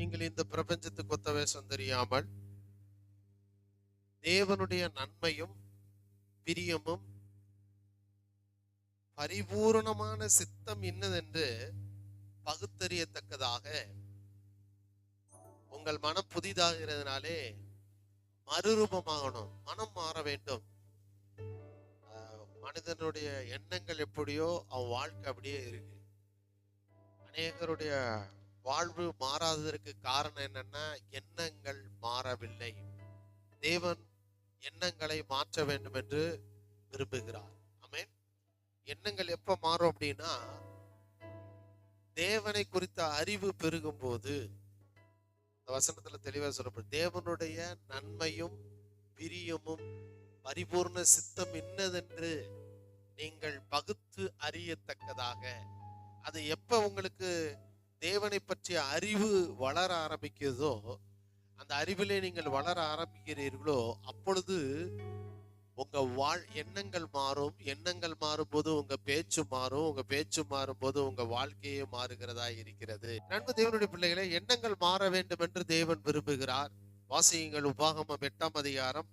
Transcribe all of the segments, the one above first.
நீங்கள் இந்த பிரபஞ்சத்துக்கு ஒத்த வேஷம் தெரியாமல் தேவனுடைய நன்மையும் பிரியமும் பரிபூரணமான சித்தம் என்னதென்று பகுத்தறியத்தக்கதாக உங்கள் மனம் புதிதாகிறதுனாலே மறுரூபமாகணும் மனம் மாற வேண்டும். ஆஹ் மனிதனுடைய எண்ணங்கள் எப்படியோ அவன் வாழ்க்கை அப்படியே இருக்கு. அநேகருடைய வாழ்வு மாறாததற்கு காரணம் என்னன்னா எண்ணங்கள் மாறவில்லை. தேவன் எண்ணங்களை மாற்ற வேண்டும் என்று விரும்புகிறார். அமேன் எண்ணங்கள் எப்ப மாறும் அப்படின்னா தேவனை குறித்த அறிவு பெருகும் போது இந்த வசனத்துல தெளிவாக சொல்லப்படும் தேவனுடைய நன்மையும் பிரியமும் பரிபூர்ண சித்தம் இன்னதென்று நீங்கள் பகுத்து அறியத்தக்கதாக. அது எப்ப உங்களுக்கு தேவனை பற்றிய அறிவு வளர ஆரம்பிக்கிறதோ அந்த அறிவிலே நீங்கள் வளர ஆரம்பிக்கிறீர்களோ அப்பொழுது உங்க வாழ் எண்ணங்கள் மாறும். எண்ணங்கள் மாறும்போது உங்க பேச்சு மாறும். உங்க பேச்சு மாறும்போது உங்க வாழ்க்கையே மாறுகிறதா இருக்கிறது. நண்பு தேவனுடைய பிள்ளைகளை எண்ணங்கள் மாற வேண்டும் என்று தேவன் விரும்புகிறார். வாசியுங்கள் உபாகமம் எட்டாம் அதிகாரம்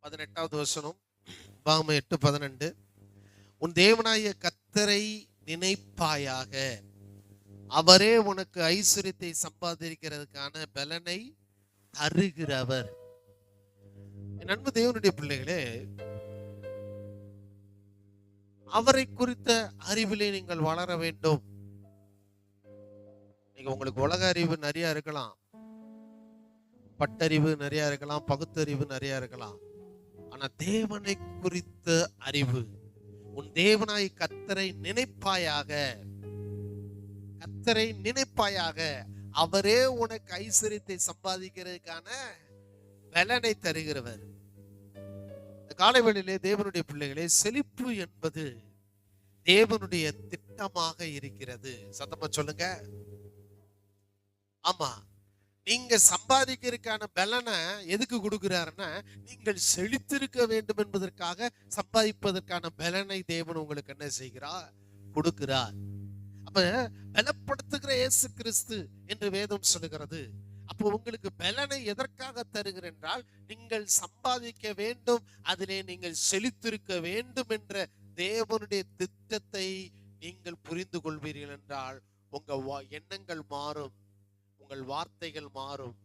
பதினெட்டாவது வசனம் உபாகமம் எட்டு பதினெண்டு. உன் தேவனாய கத்தரை நினைப்பாயாக. அவரே உனக்கு ஐஸ்வர்யத்தை சம்பாதிக்கிறதுக்கான பலனை அருகிறவர். என் தேவனுடைய பிள்ளைகளே அவரை குறித்த அறிவிலே நீங்கள் வளர வேண்டும். நீங்க உங்களுக்கு உலக அறிவு நிறைய இருக்கலாம். பட்டறிவு நிறைய இருக்கலாம் பகுத்தறிவு நிறைய இருக்கலாம். ஆனா தேவனை குறித்த அறிவு உன் தேவனாய் கத்தரை நினைப்பாயாக கர்த்தரை நினைப்பாயாக. அவரே உனக்கு ஐஸ்வர்யத்தை சம்பாதிக்கிறதுக்கான பலனை தருகிறவர். இந்த காலைவெளியிலே தேவனுடைய பிள்ளைகளே செழிப்பு என்பது தேவனுடைய திட்டமாக இருக்கிறது. சத்தமா சொல்லுங்க. ஆமா. நீங்க சம்பாதிக்கிறதுக்கான பலனை எதுக்கு கொடுக்கிறாருன்னா நீங்கள் செழித்திருக்க வேண்டும் என்பதற்காக சம்பாதிப்பதற்கான பலனை தேவன் உங்களுக்கு என்ன செய்கிறார்? கொடுக்கிறார். அப்ப பலப்படுத்துகிற இயேசு கிறிஸ்து என்று வேதம் சொல்லுகிறது. அப்போ உங்களுக்கு பலனை எதற்காக தருகிறேன் என்றால் நீங்கள் சம்பாதிக்க வேண்டும் அதிலே நீங்கள் செழித்திருக்க வேண்டும் என்ற தேவனுடைய திட்டத்தை நீங்கள் புரிந்து கொள்வீர்கள் என்றால் உங்க வா- எண்ணங்கள் மாறும் உங்கள் வார்த்தைகள் மாறும்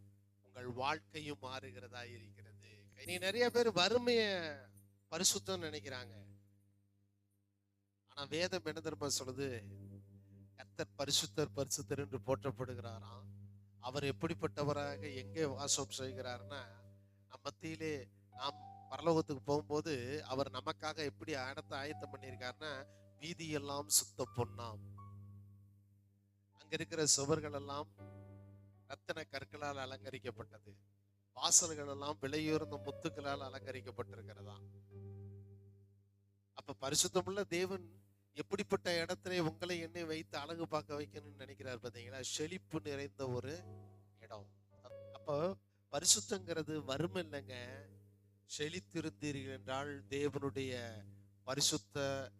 உங்கள் வாழ்க்கையும் மாறுகிறதா இருக்கிறது. நீ நிறைய பேர் வறுமைய பரிசுத்தம் நினைக்கிறாங்க. ஆனா வேதம் என்ன தர்மம் சொல்லுது? கத்தர் பரிசுத்தர் பரிசுத்தர் என்று போற்றப்படுகிறாராம். அவர் எப்படிப்பட்டவராக எங்கே வாசம் செய்கிறார்னா நம் மத்தியிலே நாம் பரலோகத்துக்கு போகும்போது அவர் நமக்காக எப்படி இடத்தை ஆயத்தம் பண்ணியிருக்காருன்னா வீதியெல்லாம் சுத்த பொன்னாம் அங்க இருக்கிற சுவர்கள் எல்லாம் ரத்தின கற்களால் அலங்கரிக்கப்பட்டது. வாசல்கள் எல்லாம் விலையுயர்ந்த முத்துக்களால் அலங்கரிக்கப்பட்டிருக்கிறதா அப்ப பரிசுத்தமுள்ள தேவன் எப்படிப்பட்ட இடத்துல உங்களை என்னை வைத்து அழகு பார்க்க வைக்கணும்னு நினைக்கிறார் பார்த்தீங்களா? செழிப்பு நிறைந்த ஒரு இடம். அப்போ பரிசுத்தங்கிறது வரும் இல்லைங்க. செழித்திருந்தீர்கள் என்றால் தேவனுடைய பரிசுத்த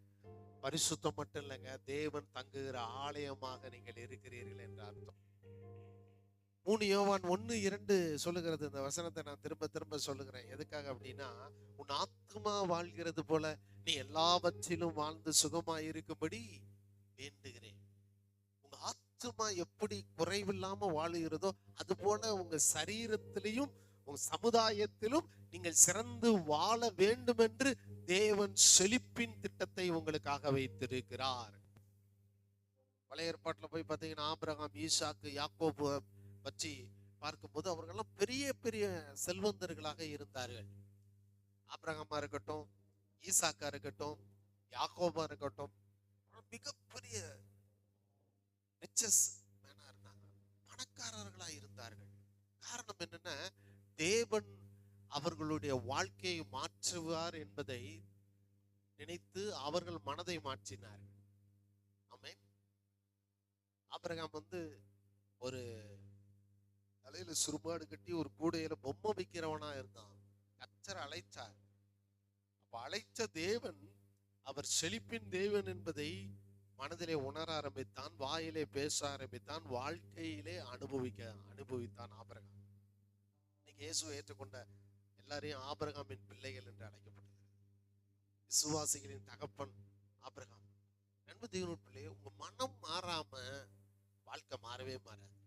பரிசுத்தம் மட்டும் இல்லைங்க. தேவன் தங்குகிற ஆலயமாக நீங்கள் இருக்கிறீர்கள் என்ற அர்த்தம். மூணு யோவான் ஒன்று இரண்டு சொல்லுகிறது. இந்த வசனத்தை நான் திரும்ப திரும்ப சொல்லுகிறேன். எதுக்காக அப்படின்னா உன் ஆத்மா வாழ்கிறது போல நீ எல்லாவற்றிலும் வாழ்ந்து சுகமாய் இருக்கும்படி வேண்டுகிறேன். உங்க ஆத்மா எப்படி குறைவில்லாம வாழுகிறதோ அது போல உங்க சரீரத்திலையும் உங்க சமுதாயத்திலும் நீங்கள் சிறந்து வாழ வேண்டும் என்று தேவன் செழிப்பின் திட்டத்தை உங்களுக்காக வைத்திருக்கிறார். பழைய ஏற்பாட்டுல போய் பார்த்தீங்கன்னா ஆபிரகாம் ஈசாக்கு யாக்கோபு பற்றி பார்க்கும்போது அவர்கள்லாம் பெரிய பெரிய செல்வந்தர்களாக இருந்தார்கள். ஆபிரகாமா இருக்கட்டும் ஈசாக்கா இருக்கட்டும் யாக்கோபா இருக்கட்டும் மிகப்பெரிய ரிச்சஸ் மேனா இருந்தாங்க. பணக்காரர்களா இருந்தார்கள். காரணம் என்னன்னா தேவன் அவர்களுடைய வாழ்க்கையை மாற்றுவார் என்பதை நினைத்து அவர்கள் மனதை மாற்றினார் ஆமென். வந்து ஒரு தலையில சுருபாடு கட்டி ஒரு கூடையில பொம்மை வைக்கிறவனா இருந்தான். கச்சர் அழைச்சார். அப்ப அழைச்ச தேவன் அவர் செழிப்பின் தேவன் என்பதை மனதிலே உணர ஆரம்பித்தான் வாயிலே பேச ஆரம்பித்தான் வாழ்க்கையிலே அனுபவிக்க அனுபவித்தான் ஆபரகம். இன்னைக்கு இயேசு ஏற்றுக்கொண்ட எல்லாரையும் ஆபரகாமின் பிள்ளைகள் என்று அழைக்கப்படுகிறது விசுவாசிகளின் தகப்பன் ஆபரகாம். நண்பு தேவனுடைய உங்க மனம் மாறாம வாழ்க்கை மாறவே மாறாது.